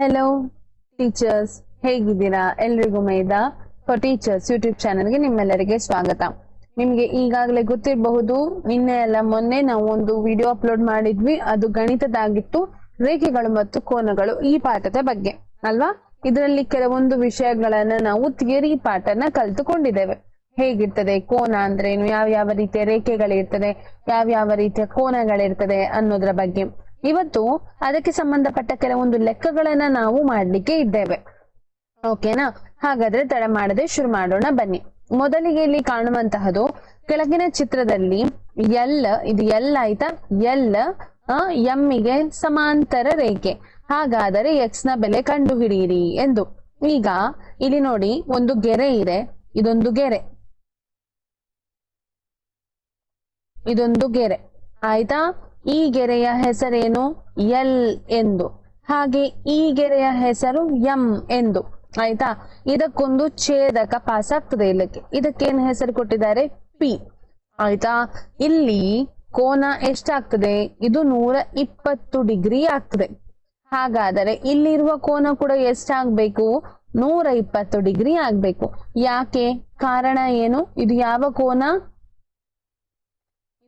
Hello teachers ಹೇಗಿದ್ದೀರಾ ಎಲ್ರಿಗೂ ಮೇದ? For teachers YouTube ಚಾನಲ್ಗೆ ನಿಮ್ಮೆಲ್ಲರಿಗೆ ಸ್ವಾಗತ. ನಿಮ್ಗೆ ಈಗಾಗಲೇ ಗೊತ್ತಿರಬಹುದು, ನಿನ್ನೆ ಅಲ್ಲ ಮೊನ್ನೆ ನಾವು ಒಂದು ವಿಡಿಯೋ ಅಪ್ಲೋಡ್ ಮಾಡಿದ್ವಿ. ಅದು ಗಣಿತದಾಗಿತ್ತು ರೇಖೆಗಳು ಮತ್ತು ಕೋನಗಳು ಈ ಪಾಠದ ಬಗ್ಗೆ, ಅಲ್ವಾ? ಇದರಲ್ಲಿ ಕೆಲವೊಂದು ವಿಷಯಗಳನ್ನ ನಾವು ಥಿಯರಿ ಪಾಠನ ಕಲ್ತುಕೊಂಡಿದ್ದೇವೆ. ಹೇಗಿರ್ತದೆ, ಕೋನ ಅಂದ್ರೇನು? ಯಾವ ಯಾವ ರೀತಿಯ ರೇಖೆಗಳಿರ್ತದೆ? ಯಾವ ಯಾವ ರೀತಿಯ ಕೋನಗಳಿರ್ತದೆ ಅನ್ನೋದ್ರ ಬಗ್ಗೆ. ಇವತ್ತು ಅದಕ್ಕೆ ಸಂಬಂಧಪಟ್ಟ ಕೆಲವೊಂದು ಲೆಕ್ಕಗಳನ್ನ ನಾವು ಮಾಡ್ಲಿಕ್ಕೆ ಇದ್ದೇವೆ. ಓಕೆನಾ? ಹಾಗಾದ್ರೆ ತಡ ಮಾಡದೆ ಶುರು ಮಾಡೋಣ, ಬನ್ನಿ. ಮೊದಲಿಗೆ ಇಲ್ಲಿ ಕಾಣುವಂತಹದು ಕೆಳಗಿನ ಚಿತ್ರದಲ್ಲಿ ಎಲ್, ಇದು ಎಲ್ ಆಯ್ತಾ? ಎಲ್ ಎಮ್ಮಿಗೆ ಸಮಾಂತರ ರೇಖೆ. ಹಾಗಾದರೆ ಎಕ್ಸ್ನ ಬೆಲೆ ಕಂಡು ಹಿಡಿಯಿರಿ ಎಂದು. ಈಗ ಇಲ್ಲಿ ನೋಡಿ, ಒಂದು ಗೆರೆ ಇದೆ. ಇದೊಂದು ಗೆರೆ. ಇದೊಂದು ಗೆರೆ. ಆಯ್ತಾ? ಈ ಗೆರೆಯ ಹೆಸರೇನು? ಎಲ್ ಎಂದು. ಹಾಗೆ ಈ ಗೆರೆಯ ಹೆಸರು ಎಂ ಎಂದು. ಆಯ್ತಾ? ಇದಕ್ಕೊಂದು ಛೇದಕ ಪಾಸ್ ಆಗ್ತದೆ ಇಲ್ಲಕ್ಕೆ ಇದಕ್ಕೇನು ಹೆಸರು ಕೊಟ್ಟಿದ್ದಾರೆ? ಪಿ. ಆಯ್ತಾ? ಇಲ್ಲಿ ಕೋನ ಎಷ್ಟಾಗ್ತದೆ? ಇದು ನೂರ ಇಪ್ಪತ್ತು ಡಿಗ್ರಿ ಆಗ್ತದೆ. ಹಾಗಾದರೆ ಇಲ್ಲಿರುವ ಕೋನ ಕೂಡ ಎಷ್ಟಾಗಬೇಕು? ನೂರ ಇಪ್ಪತ್ತು ಡಿಗ್ರಿ ಆಗ್ಬೇಕು. ಯಾಕೆ? ಕಾರಣ ಏನು? ಇದು ಯಾವ ಕೋನ?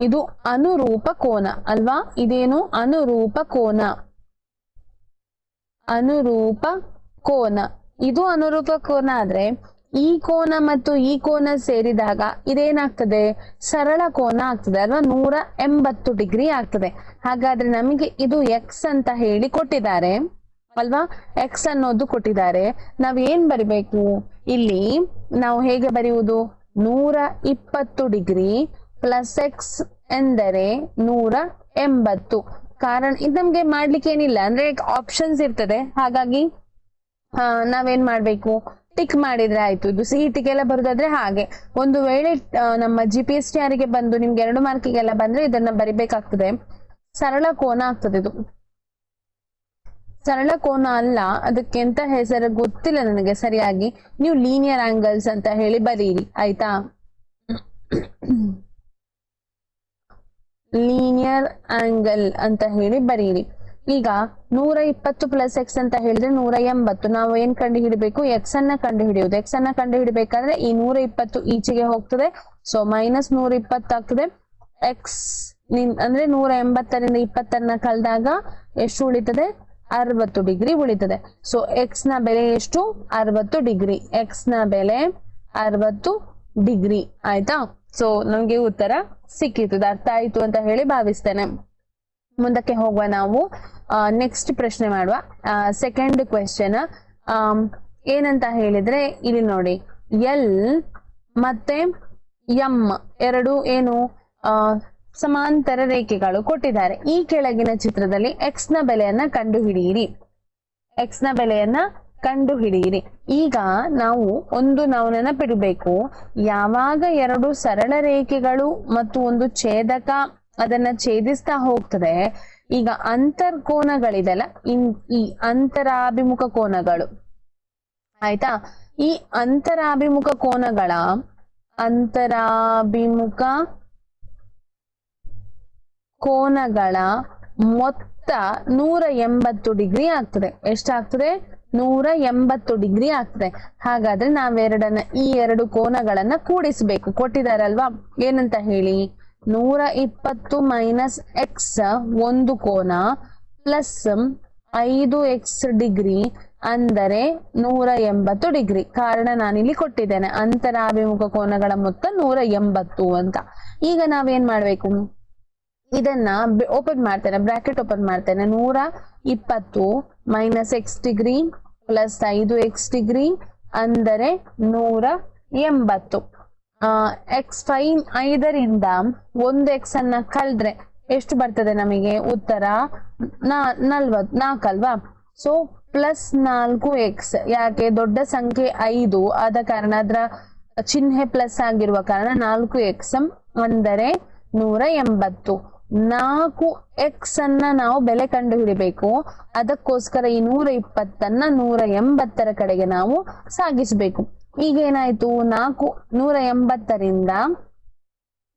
ಇದು ಅನುರೂಪ ಕೋನ, ಅಲ್ವಾ? ಇದೇನು? ಅನುರೂಪ ಕೋನ. ಅನುರೂಪ ಕೋನ. ಇದು ಅನುರೂಪ ಕೋನ ಆದ್ರೆ, ಈ ಕೋನ ಮತ್ತು ಈ ಕೋನ ಸೇರಿದಾಗ ಇದೇನಾಗ್ತದೆ? ಸರಳ ಕೋನ ಆಗ್ತದೆ, ಅಲ್ವಾ? ನೂರ ಎಂಬತ್ತು ಡಿಗ್ರಿ ಆಗ್ತದೆ. ಹಾಗಾದ್ರೆ ನಮಗೆ ಇದು ಎಕ್ಸ್ ಅಂತ ಹೇಳಿ ಕೊಟ್ಟಿದ್ದಾರೆ, ಅಲ್ವಾ? ಎಕ್ಸ್ ಅನ್ನೋದು ಕೊಟ್ಟಿದ್ದಾರೆ. ನಾವ್ ಏನ್ ಬರಿಬೇಕು? ಇಲ್ಲಿ ನಾವು ಹೇಗೆ ಬರೆಯುವುದು? ನೂರ ಇಪ್ಪತ್ತು ಡಿಗ್ರಿ ಪ್ಲಸ್ ಎಕ್ಸ್ ಎಂದರೆ ನೂರ ಎಂಬತ್ತು. ಕಾರಣ, ಇದು ನಮ್ಗೆ ಮಾಡ್ಲಿಕ್ಕೆ ಏನಿಲ್ಲ ಅಂದ್ರೆ ಆಪ್ಷನ್ಸ್ ಇರ್ತದೆ. ಹಾಗಾಗಿ ನಾವೇನ್ ಮಾಡ್ಬೇಕು? ಟಿಕ್ ಮಾಡಿದ್ರೆ ಆಯ್ತು. ಇದು ಸಿಇಟಿಗೆಲ್ಲ ಬರುದಾದ್ರೆ ಹಾಗೆ. ಒಂದು ವೇಳೆ ನಮ್ಮ ಜಿ ಪಿ ಎಸ್ ಟಿ ಆರಿಗೆ ಬಂದು ನಿಮ್ಗೆ ಎರಡು ಮಾರ್ಕಿಗೆಲ್ಲ ಬಂದ್ರೆ ಇದನ್ನ ಬರಿಬೇಕಾಗ್ತದೆ. ಸರಳ ಕೋನ ಆಗ್ತದೆ ಇದು. ಸರಳ ಕೋನ ಅಲ್ಲ. ಅದಕ್ಕೆ ಎಂತ ಹೆಸರು ಗೊತ್ತಿಲ್ಲ ನನಗೆ ಸರಿಯಾಗಿ. ನೀವು ಲೀನಿಯರ್ ಆಂಗಲ್ಸ್ ಅಂತ ಹೇಳಿ ಬರೀರಿ. ಆಯ್ತಾ? ಲೀನಿಯರ್ ಆಂಗಲ್ ಅಂತ ಹೇಳಿ ಬರೀರಿ. ಈಗ ನೂರ ಇಪ್ಪತ್ತು ಪ್ಲಸ್ ಎಕ್ಸ್ ಅಂತ ಹೇಳಿದ್ರೆ ನೂರ ಎಂಬತ್ತು ನಾವು ಏನ್ ಕಂಡು ಹಿಡಿಬೇಕು ಎಕ್ಸ್ ಅನ್ನ ಕಂಡು ಹಿಡಿಯುವುದು ಎಕ್ಸ್ ಅನ್ನ ಕಂಡು ಹಿಡಿಬೇಕಾದ್ರೆ ಈ ನೂರ ಇಪ್ಪತ್ತು ಈಚೆಗೆ ಹೋಗ್ತದೆ. ಸೊ ಮೈನಸ್ ನೂರ ಇಪ್ಪತ್ತಾಗ್ತದೆ ಎಕ್ಸ್ ಅಂದ್ರೆ ನೂರ ಎಂಬತ್ತರಿಂದ ಇಪ್ಪತ್ತನ್ನ ಕಳೆದಾಗ ಎಷ್ಟು ಉಳಿತದೆ? ಅರವತ್ತು ಡಿಗ್ರಿ ಉಳಿತದೆ. ಸೊ ಎಕ್ಸ್ನ ಬೆಲೆ ಎಷ್ಟು? ಅರವತ್ತು ಡಿಗ್ರಿ. ಎಕ್ಸ್ನ ಬೆಲೆ ಅರವತ್ತು ಡಿಗ್ರಿ. ಆಯ್ತಾ? ಸೊ ನಮ್ಗೆ ಉತ್ತರ ಸಿಕ್ಕಿತು. ಅರ್ಥ ಆಯ್ತು ಅಂತ ಹೇಳಿ ಭಾವಿಸ್ತೇನೆ. ಮುಂದಕ್ಕೆ ಹೋಗುವ ನಾವು. ನೆಕ್ಸ್ಟ್ ಪ್ರಶ್ನೆ ಮಾಡುವ. ಸೆಕೆಂಡ್ ಕ್ವೆಶನ್ ಏನಂತ ಹೇಳಿದ್ರೆ, ಇಲ್ಲಿ ನೋಡಿ. ಎಲ್ ಮತ್ತೆ ಎಂ ಎರಡು ಏನು? ಸಮಾಂತರ ರೇಖೆಗಳು ಕೊಟ್ಟಿದ್ದಾರೆ. ಈ ಕೆಳಗಿನ ಚಿತ್ರದಲ್ಲಿ ಎಕ್ಸ್ನ ಬೆಲೆಯನ್ನ ಕಂಡುಹಿಡಿಯಿರಿ. ಎಕ್ಸ್ನ ಬೆಲೆಯನ್ನ ಕಂಡು ಹಿಡಿಯಿರಿ ಈಗ ನಾವು ಒಂದು ನಾವು ನೆನಪಿಡಬೇಕು. ಯಾವಾಗ ಎರಡು ಸರಳ ರೇಖೆಗಳು ಮತ್ತು ಒಂದು ಛೇದಕ ಅದನ್ನ ಛೇದಿಸ್ತಾ ಹೋಗ್ತದೆ, ಈಗ ಅಂತರ್ಕೋನಗಳಿದೆಲ್ಲ, ಇನ್ ಈ ಅಂತರಾಭಿಮುಖ ಕೋನಗಳು. ಆಯ್ತಾ? ಈ ಅಂತರಾಭಿಮುಖ ಕೋನಗಳ ಅಂತರಾಭಿಮುಖ ಕೋನಗಳ ಮೊತ್ತ ನೂರ ಎಂಬತ್ತು ಡಿಗ್ರಿ ಆಗ್ತದೆ. ಎಷ್ಟಾಗ್ತದೆ? ನೂರ ಎಂಬತ್ತು ಡಿಗ್ರಿ ಆಗ್ತದೆ. ಹಾಗಾದ್ರೆ ನಾವೆರಡನ್ನ ಈ ಎರಡು ಕೋನಗಳನ್ನ ಕೂಡಿಸ್ಬೇಕು. ಕೊಟ್ಟಿದಾರಲ್ವಾ? ಏನಂತ ಹೇಳಿ? ನೂರ ಇಪ್ಪತ್ತು ಮೈನಸ್ ಎಕ್ಸ್ ಒಂದು ಕೋನ ಪ್ಲಸ್ ಐದು ಎಕ್ಸ್ ಡಿಗ್ರಿ ಅಂದರೆ ನೂರ ಎಂಬತ್ತು ಡಿಗ್ರಿ. ಕಾರಣ ನಾನಿಲ್ಲಿ ಕೊಟ್ಟಿದ್ದೇನೆ. ಅಂತರಾಭಿಮುಖ ಕೋನಗಳ ಮೊತ್ತ ನೂರ ಎಂಬತ್ತು ಅಂತ. ಈಗ ನಾವೇನ್ ಮಾಡ್ಬೇಕು? ಇದನ್ನ ಓಪನ್ ಮಾಡ್ತೇನೆ ಬ್ರಾಕೆಟ್ ಓಪನ್ ಮಾಡ್ತೇನೆ. ನೂರ ಇಪ್ಪತ್ತು ಮೈನಸ್ ಎಕ್ಸ್ ಡಿಗ್ರಿ ಪ್ಲಸ್ ಐದು ಎಕ್ಸ್ ಡಿಗ್ರಿ ಅಂದರೆ ನೂರ ಎಂಬತ್ತು. ಎಕ್ಸ್ ಫೈವ್ ಐದರಿಂದ ಒಂದು ಎಕ್ಸ್ ಅನ್ನ ಕಳೆದ್ರೆ ಎಷ್ಟು ಬರ್ತದೆ ನಮಗೆ? ಉತ್ತರ ನಲ್ವತ್ ನಾಲ್ಕಲ್ವಾ ಸೊ ಪ್ಲಸ್ ನಾಲ್ಕು ಎಕ್ಸ್ ಯಾಕೆ? ದೊಡ್ಡ ಸಂಖ್ಯೆ ಐದು ಆದ ಕಾರಣ ಅದರ ಚಿಹ್ನೆ ಪ್ಲಸ್ ಆಗಿರುವ ಕಾರಣ ನಾಲ್ಕು ಎಕ್ಸ್ ಅಂದರೆ ನೂರ ಎಂಬತ್ತು. ನಾಲ್ಕು ಎಕ್ಸ್ ಅನ್ನ ನಾವು ಬೆಲೆ ಕಂಡು ಹಿಡಿಬೇಕು ಅದಕ್ಕೋಸ್ಕರ ಈ ನೂರ ಇಪ್ಪತ್ತನ್ನ ನೂರ ಎಂಬತ್ತರ ಕಡೆಗೆ ನಾವು ಸಾಗಿಸಬೇಕು. ಈಗ ಏನಾಯ್ತು? ನಾಲ್ಕು ನೂರ ಎಂಬತ್ತರಿಂದ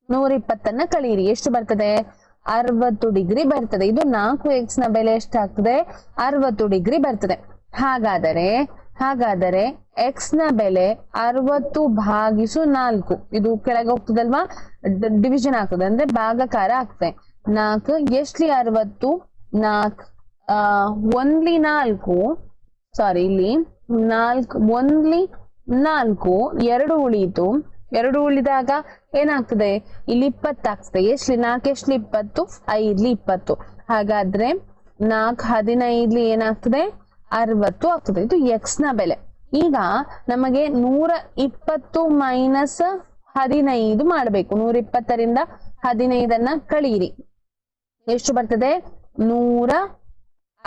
ನೂರ ಇಪ್ಪತ್ತನ್ನ ಕಳೀರಿ. ಎಷ್ಟು ಬರ್ತದೆ? ಅರವತ್ತು ಡಿಗ್ರಿ ಬರ್ತದೆ. ಇದು ನಾಲ್ಕು ಎಕ್ಸ್ನ ಬೆಲೆ ಎಷ್ಟಾಗ್ತದೆ? ಅರವತ್ತು ಡಿಗ್ರಿ ಬರ್ತದೆ. ಹಾಗಾದರೆ ಹಾಗಾದರೆ ಎಕ್ಸ್ನ ಬೆಲೆ ಅರವತ್ತು ಭಾಗಿಸು ನಾಲ್ಕು. ಇದು ಕೆಳಗೆ ಹೋಗ್ತದಲ್ವಾ? ಡಿವಿಷನ್ ಆಗ್ತದೆ. ಅಂದ್ರೆ ಭಾಗಕಾರ ಆಗ್ತದೆ. ನಾಲ್ಕು, ಎಷ್ಟ್ಲಿ ಅರವತ್ತು? ನಾಲ್ಕು, ಆ, ಒಂದ್ಲಿ ನಾಲ್ಕು ಸಾರಿ ಇಲ್ಲಿ ನಾಲ್ಕು, ಒಂದ್ಲಿ ನಾಲ್ಕು, ಎರಡು ಉಳಿಯಿತು. ಎರಡು ಉಳಿದಾಗ ಏನಾಗ್ತದೆ? ಇಲ್ಲಿ ಇಪ್ಪತ್ತಾಗ್ತದೆ ಎಷ್ಟ್ಲಿ ನಾಲ್ಕು, ಎಷ್ಟ್ಲಿ ಇಪ್ಪತ್ತು? ಐದ್ಲಿ ಇಪ್ಪತ್ತು. ಹಾಗಾದ್ರೆ ನಾಲ್ಕು, ಹದಿನೈದ್ಲಿ ಏನಾಗ್ತದೆ? ಅರವತ್ತು ಆಗ್ತದೆ. ಇದು ಎಕ್ಸ್ನ ಬೆಲೆ. ಈಗ ನಮಗೆ ನೂರ ಇಪ್ಪತ್ತು ಮೈನಸ್ ಹದಿನೈದು ಮಾಡಬೇಕು. ನೂರ ಇಪ್ಪತ್ತರಿಂದ ಹದಿನೈದನ್ನ ಕಳೀರಿ. ಎಷ್ಟು ಬರ್ತದೆ? ನೂರ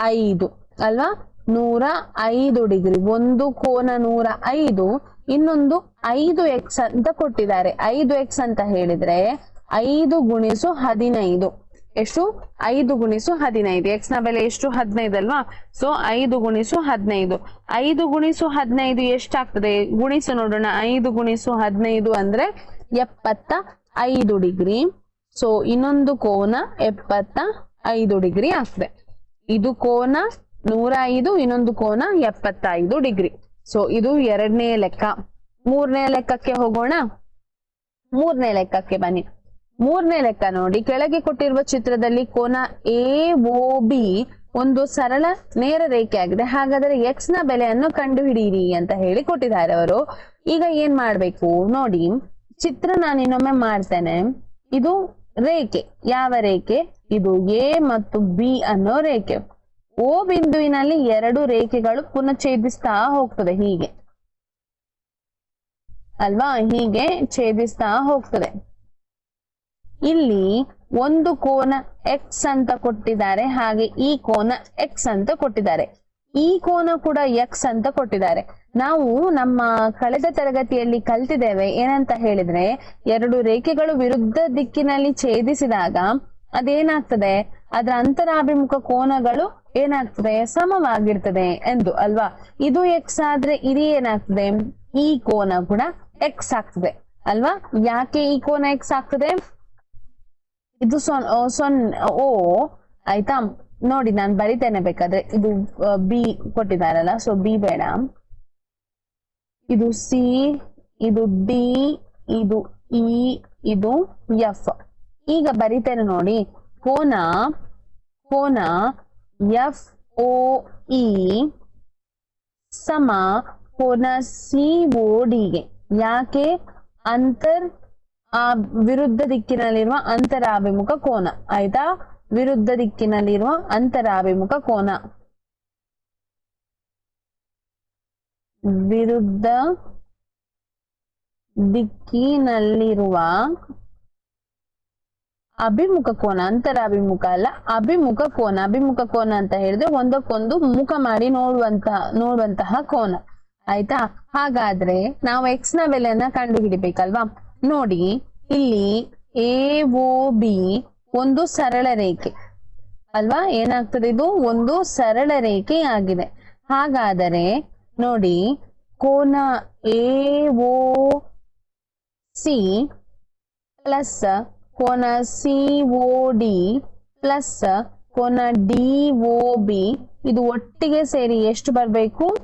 ಐದು. ಅಲ್ವಾ? ನೂರ ಐದು ಡಿಗ್ರಿ. ಒಂದು ಕೋನ ನೂರ ಐದು. ಇನ್ನೊಂದು ಐದು ಎಕ್ಸ್ ಅಂತ ಕೊಟ್ಟಿದ್ದಾರೆ. ಐದು ಎಕ್ಸ್ ಅಂತ ಹೇಳಿದ್ರೆ ಐದು ಗುಣಿಸು ಹದಿನೈದು. ಎಷ್ಟು? ಐದು ಗುಣಿಸು ಹದಿನೈದು. ಎಕ್ಸ್ನ ಬೆಲೆ ಎಷ್ಟು? ಹದಿನೈದು ಅಲ್ವಾ? ಸೊ ಐದು ಗುಣಿಸು ಹದಿನೈದು. ಐದು ಗುಣಿಸು ಹದಿನೈದು ಎಷ್ಟಾಗ್ತದೆ? ಗುಣಿಸು ನೋಡೋಣ. ಐದು ಗುಣಿಸು ಹದಿನೈದು ಅಂದ್ರೆ ಎಪ್ಪತ್ತ ಐದು ಡಿಗ್ರಿ. ಸೊ ಇನ್ನೊಂದು ಕೋನ ಎಪ್ಪತ್ತ ಐದು ಡಿಗ್ರಿ ಆಗ್ತದೆ. ಇದು ಕೋನ ನೂರ ಐದು, ಇನ್ನೊಂದು ಕೋನ ಎಪ್ಪತ್ತೈದು ಡಿಗ್ರಿ. ಸೊ ಇದು ಎರಡನೇ ಲೆಕ್ಕ. ಮೂರನೇ ಲೆಕ್ಕಕ್ಕೆ ಹೋಗೋಣ. ಮೂರನೇ ಲೆಕ್ಕಕ್ಕೆ ಬನ್ನಿ. ಮೂರನೇ ಲೆಕ್ಕ ನೋಡಿ. ಕೆಳಗೆ ಕೊಟ್ಟಿರುವ ಚಿತ್ರದಲ್ಲಿ ಕೋನ ಎ ಓ ಬಿ ಒಂದು ಸರಳ ನೇರ ರೇಖೆ ಆಗಿದೆ ಹಾಗಾದರೆ ಎಕ್ಸ್ನ ಬೆಲೆಯನ್ನು ಕಂಡುಹಿಡಿಯಿರಿ ಅಂತ ಹೇಳಿ ಕೊಟ್ಟಿದ್ದಾರೆ ಅವರು. ಈಗ ಏನ್ ಮಾಡ್ಬೇಕು? ನೋಡಿ, ಚಿತ್ರ ನಾನು ಇನ್ನೊಮ್ಮೆ ಮಾಡ್ತೇನೆ. ಇದು ರೇಖೆ. ಯಾವ ರೇಖೆ? ಇದು ಎ ಮತ್ತು ಬಿ ಅನ್ನೋ ರೇಖೆ. ಓ ಬಿಂದುವಿನಲ್ಲಿ ಎರಡು ರೇಖೆಗಳು ಪುನಃ ಹೋಗ್ತದೆ. ಹೀಗೆ. ಅಲ್ವಾ? ಹೀಗೆ ಛೇದಿಸ್ತಾ ಹೋಗ್ತದೆ. ಇಲ್ಲಿ ಒಂದು ಕೋನ ಎಕ್ಸ್ ಅಂತ ಕೊಟ್ಟಿದ್ದಾರೆ, ಹಾಗೆ ಈ ಕೋನ ಎಕ್ಸ್ ಅಂತ ಕೊಟ್ಟಿದ್ದಾರೆ. ಈ ಕೋನ ಕೂಡ ಎಕ್ಸ್ ಅಂತ ಕೊಟ್ಟಿದ್ದಾರೆ. ನಾವು ನಮ್ಮ ಕಳೆದ ತರಗತಿಯಲ್ಲಿ ಕಲ್ತಿದ್ದೇವೆ, ಏನಂತ ಹೇಳಿದ್ರೆ, ಎರಡು ರೇಖೆಗಳು ವಿರುದ್ಧ ದಿಕ್ಕಿನಲ್ಲಿ ಛೇದಿಸಿದಾಗ ಅದೇನಾಗ್ತದೆ? ಅದರ ಅಂತರಾಭಿಮುಖ ಕೋನಗಳು ಏನಾಗ್ತದೆ? ಸಮವಾಗಿರ್ತದೆ ಎಂದು, ಅಲ್ವಾ? ಇದು ಎಕ್ಸ್ ಆದ್ರೆ ಇದು ಏನಾಗ್ತದೆ? ಈ ಕೋನ ಕೂಡ ಎಕ್ಸ್ ಆಗ್ತದೆ, ಅಲ್ವಾ? ಯಾಕೆ ಈ ಕೋನ ಎಕ್ಸ್ ಆಗ್ತದೆ? ಇದು ಸೊನ್ ಸೊನ್, ಓ, ಆಯ್ತಾ? ನೋಡಿ, ನಾನು ಬರಿತೇನೆ ಬೇಕಾದ್ರೆ. ಇದು ಬಿ ಕೊಟ್ಟಿದ್ದಾರಲ್ಲ ಸೊ ಬಿ ಬೇಡ. ಇದು ಸಿ, ಇದು ಡಿ, ಇದು ಇ, ಇದು ಎಫ್. ಈಗ ಬರಿತೇನೆ ನೋಡಿ. ಕೋನ ಕೋನ ಎಫ್, ಓ, ಇ, ಸಮ, ಕೋನ ಸಿ, ಓ ಡಿಗೆ ಯಾಕೆ? ಅಂತರ್ ಆ ವಿರುದ್ಧ ದಿಕ್ಕಿನಲ್ಲಿರುವ ಅಂತರಾಭಿಮುಖ ಕೋನ. ಆಯ್ತಾ? ವಿರುದ್ಧ ದಿಕ್ಕಿನಲ್ಲಿರುವ ಅಂತರಾಭಿಮುಖ ಕೋನ. ವಿರುದ್ಧ ದಿಕ್ಕಿನಲ್ಲಿರುವ ಅಭಿಮುಖ ಕೋನ, ಅಂತರಾಭಿಮುಖ ಅಲ್ಲ, ಅಭಿಮುಖ ಕೋನ. ಅಭಿಮುಖ ಕೋನ ಅಂತ ಹೇಳಿದ್ರೆ ಒಂದಕ್ಕೊಂದು ಮುಖ ಮಾಡಿ ನೋಡುವಂತಹ ನೋಡುವಂತಹ ಕೋನ. ಆಯ್ತಾ? ಹಾಗಾದ್ರೆ ನಾವು ಎಕ್ಸ್ನ ಬೆಲೆಯನ್ನ ಕಂಡು ಹಿಡಿಬೇಕಲ್ವಾ ನೋಡಿ, ಇಲ್ಲಿ ಎ ಓ ಬಿ ಒಂದು ಸರಳ ರೇಖೆ. ಅಲ್ವಾ? ಏನಾಗ್ತದೆ ಇದು? ಒಂದು ಸರಳ ರೇಖೆ ಆಗಿದೆ. ಹಾಗಾದರೆ, ನೋಡಿ, ಕೋನ ಎ ಓ ಸಿ ಪ್ಲಸ್ ಕೋನ ಸಿ ಓ ಡಿ ಪ್ಲಸ್ ಕೋನ ಡಿ ಓ ಬಿ ಇದು ಒಟ್ಟಿಗೆ ಸೇರಿ ಎಷ್ಟು ಬರಬೇಕು?